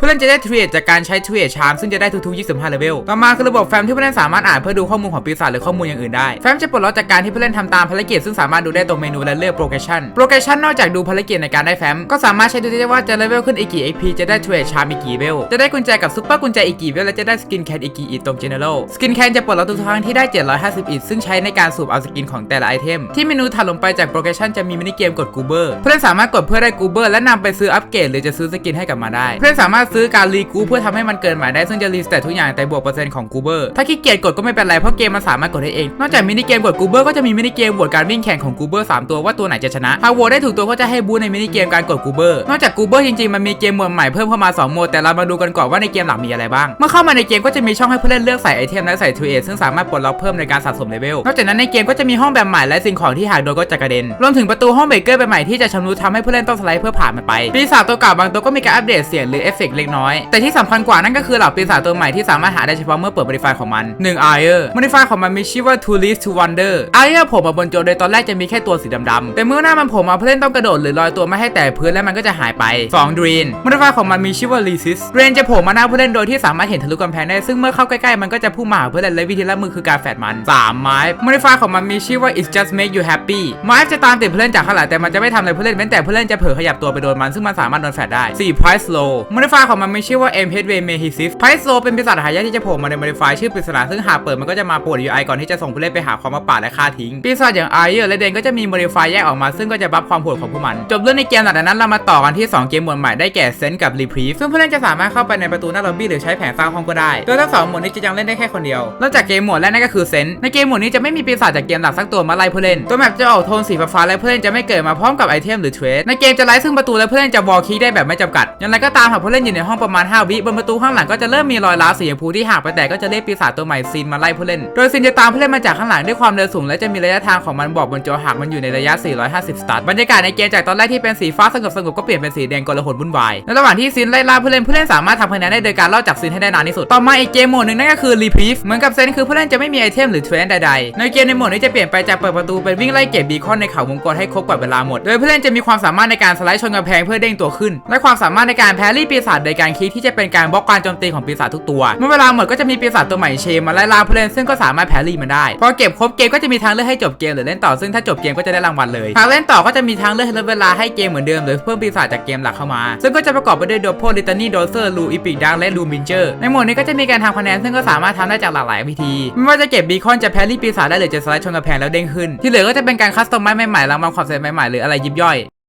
ผู้เล่นจะได้เทรดจากการใช้เทรดชาร์มซึ่งจะได้ทุกๆ 25เลเวล ต่อมาคือระบบแฟ้มที่ผู้เล่นสามารถอ่านเพื่อดูข้อมูลของปีศาจหรือข้อมูลอย่างอื่นได้แฟ้มจะปลดล็อกจากการที่ผู้เล่นทำตามภารกิจซึ่งสามารถดูได้ตรงเมนูและเลือกโปรแกรชั่นโปรแกรชั่นนอกจากดูภารกิจในการได้แฟ้มก็สามารถใช้ดูได้ว่าจะเลเวลขึ้นอีกกี่ XP จะได้เทรดชาร์มอีกกี่เวล จะได้กุญแจกับซุปเปอร์กุญแจอีกกี่เวลและจะได้สกินแคนอีกกี่อีตรง General สกินแคนจะปลดล็อกทุกครั้งที่ได้ 750อีซึ่งใช้ในการสูบเอาสกินของแต่ละไอเทมที่เมนูถัดลงไปจากโปรแกรชั่นจะมีมินิเกมกดกูเบอร์ผู้เล่นสามารถกดเพื่อได้กูเบอร์และนำไปซื้ออัปเกรดหรือจะซื้อสกินให้กับมาได้ผู้เล่นสามารถซื้อการรีกูเพื่อทำให้มันเกินหมายได้ซึ่งจะรีสเตตทุกอย่างแต่บวกเปอร์เซ็นต์ของกูเบอร์ถ้าขี้เกียจกดก็ไม่เป็นไรเพราะเกมมันสามารถกดได้เองนอกจากมินิเกมกดกูเบอร์ก็จะมีมินิเกมโหวตการวิ่งแข่งของกูเบอร์สามตัวว่าตัวไหนจะชนะหากโหวตได้ถูกตัวก็จะให้บูในมินิเกมการกดกูเบอร์นอกจากกูเบอร์จริงๆมันมีเกมหมวดใหม่เพิ่มเข้ามา2โหมดแต่เรามาดูกันก่อนว่าในเกมหลักมีอะไรบ้างเมื่อเข้ามาในเกมก็จะมีช่องให้ผู้เล่นเลือกใส่ไอเทมและใส่ทรีเอซึ่งสามารถปลดล็อกเพิ่มในการสะสมเลเวลนอกจากนั้นในเกมก็จะมีห้องแบบใหม่และสิ่งของที่หากโดนก็จะกระเด็นรวมถึงประตูห้องเบเกอร์แบบใหม่ที่จะชำรุดทำให้ผู้เล่นต้องสไลด์เพื่อผ่านมันไปปีศาจตัวเก่าบางตัวก็มีการอัปเดตเสียงหรือเอฟเฟกต์เล็กน้อย แต่ที่สำคัญกว่านั่นก็คือเหล่าปีศาจตัวใหม่ที่สามารถหาได้เฉพาะเมื่อเปิด modify ของมัน1 Ayer modify ของมันมีชื่อว่า To Lead to Wonder Ayer ผล่มาบนโจโดยตอนแรกจะมีแค่ตัวสีดำๆแต่เมื่อหน้ามันผล่มาผู้เล่นต้องกระโดดหรือลอยตัวไม่ให้แตะพื้นและมันก็จะหายไป2 Drain modify ของมันมีชื่อว่า Resist Drain จะผล่มาหน้าผู้เล่นโดยที่สามารถเห็นทะลุกำแพงได้ซึ่งเมื่อเข้าใกล้ๆมันก็จะพุ่งมาหาผู้เล่นและวิธีรับมือคือการแฝดมัน3ไม้ modify ของมันมีชื่อว่า It just make you happy ไม้จะตามติดผู้เล่นจากข้างหลังแต่มันจะไม่ทำอะไรผู้เล่นแม้แต่ผู้เล่นจะเผลอขยับตัวไปโดนมันซึ่งมันสามารถโดนแฟดได้4 Price Low modify ของมันไมีชื่อว่า M H W m e h i s i s Price Low เป็นปีศาจหายากที่จะโผล่มาใน modify ชื่อปริศนาซึ่งหากเปิดมันก็จะมาปวด UI ก่อนที่จะส่งผู้เล่นไปหาความมาป่าและฆ่าทิ้งปีศาจอย่าง Ayer และเดนก็จะมี modify แยกออกมาซึ่งก็จะบัฟความโหดของพวกมัน จบเรื่องในเกมหลังจากนั้นเรามาต่อกันที่ 2 เกมหมวดใหม่ได้แก่ Sense กับ Reprieve ซึ่งผู้เล่นจะสามารถเข้าไปในประตูหน้าล็อบบี้หรือใช้แผนสร้างห้องก็ได้โดยทั้งสองหมดนี้จะยังเล่นได้แค่คนเดียวนอกจากเกมหมดแรกนั่นก็คือ Sense ในเกมหมดนี้จะไม่มีปีศาจจากเกมหลักสักตัวมาไล่ผู้เล่น ตัวแมปจะออกโทนสีฟ้าและผู้เล่นจะไม่เกิดมาพร้อมกับไอเทมหรือเทรดในเกมจะไล่ซึ่งประตูและผู้เล่นจะวอลคิกได้แบบไม่จำกัดอย่างไรก็ตามหากผู้เล่นอยู่ในในห้องประมาณ 5 วิบนประตูข้างหลังก็จะเริ่มมีรอยร้าวสีชมพูที่หากไปแตะก็จะเรียกปีศาจตัวใหม่ซีนมาไล่ผู้เล่น โดยซีนจะตามผู้เล่นมาจากข้างหลังด้วยความเร็วสูงและจะมีระยะทางของมันบอกบนจอหากมันอยู่ในระยะ 450 สตาร์ทบรรยากาศในเกมจากตอนแรกที่เป็นสีฟ้าสงบสงบๆก็เปลี่ยนเป็นสีแดงกลหนวุ่นวายในระหว่างที่ซีนไล่ล่าผู้เล่นผู้เล่นสามารถทำคะแนนได้โดยการล่อจากซีนให้ได้นานที่สุดต่อมาอีกเกมโหมดหนึ่งนั่นก็คือ Reprieve เหมือนกับเซนคือผู้เล่นจะไม่มีไอเทมหรือเทรนใดๆในเกมในโหมดนี้จะเปลี่ยนไปจากเปิดประตูเป็นวิ่งไล่เก็บบีคอนในเขาวงกตให้ครบกว่าเวลาหมด โดยผู้เล่นจะมีความสามารถในการสไลด์ชนกำแพงเพื่อเด้งตัวขึ้น และความสามารถในการแพรี่ปีศาจโดยการคลิกที่จะเป็นการบล็อกการโจมตีของปีศาจทุกตัว เมื่อเวลาหมดก็จะมีปีศาจตัวใหม่เชมมาไล่ล่าผู้เล่นซึ่งก็สามารถแพรี่มันได้ พอเก็บครบเกมก็จะมีทางเลือกให้จบเกมหรือเล่นต่อซึ่งถ้าจบเกมก็จะได้รางวัลเลยหากเล่นต่อก็จะมีทางเลือกให้ลดเวลาให้เกมเหมือนเดิมหรือเพิ่มปีศาจจากเกมหลักเข้ามา ซึ่งก็จะประกอบไปด้วยโดโพลิตานีโดเซอร์ลูอีพิกดังและลูมินเจอร์ในหมวดนี้ก็จะมีการทำคะแนนซึ่งก็สามารถทำได้จากหลากหลายวิธี ไม่ว่าจะเก็บบีคอนจะแพรี่ปีศาจได้หรือจะสไลด์ชนกำแพงแล้วเด้งขึ้น ที่เหลือก็จะเป็นการคัสตอมไม้ใหม่ๆรางวัลความสำเร็จใหม่ๆหรืออะไรยิบย่อย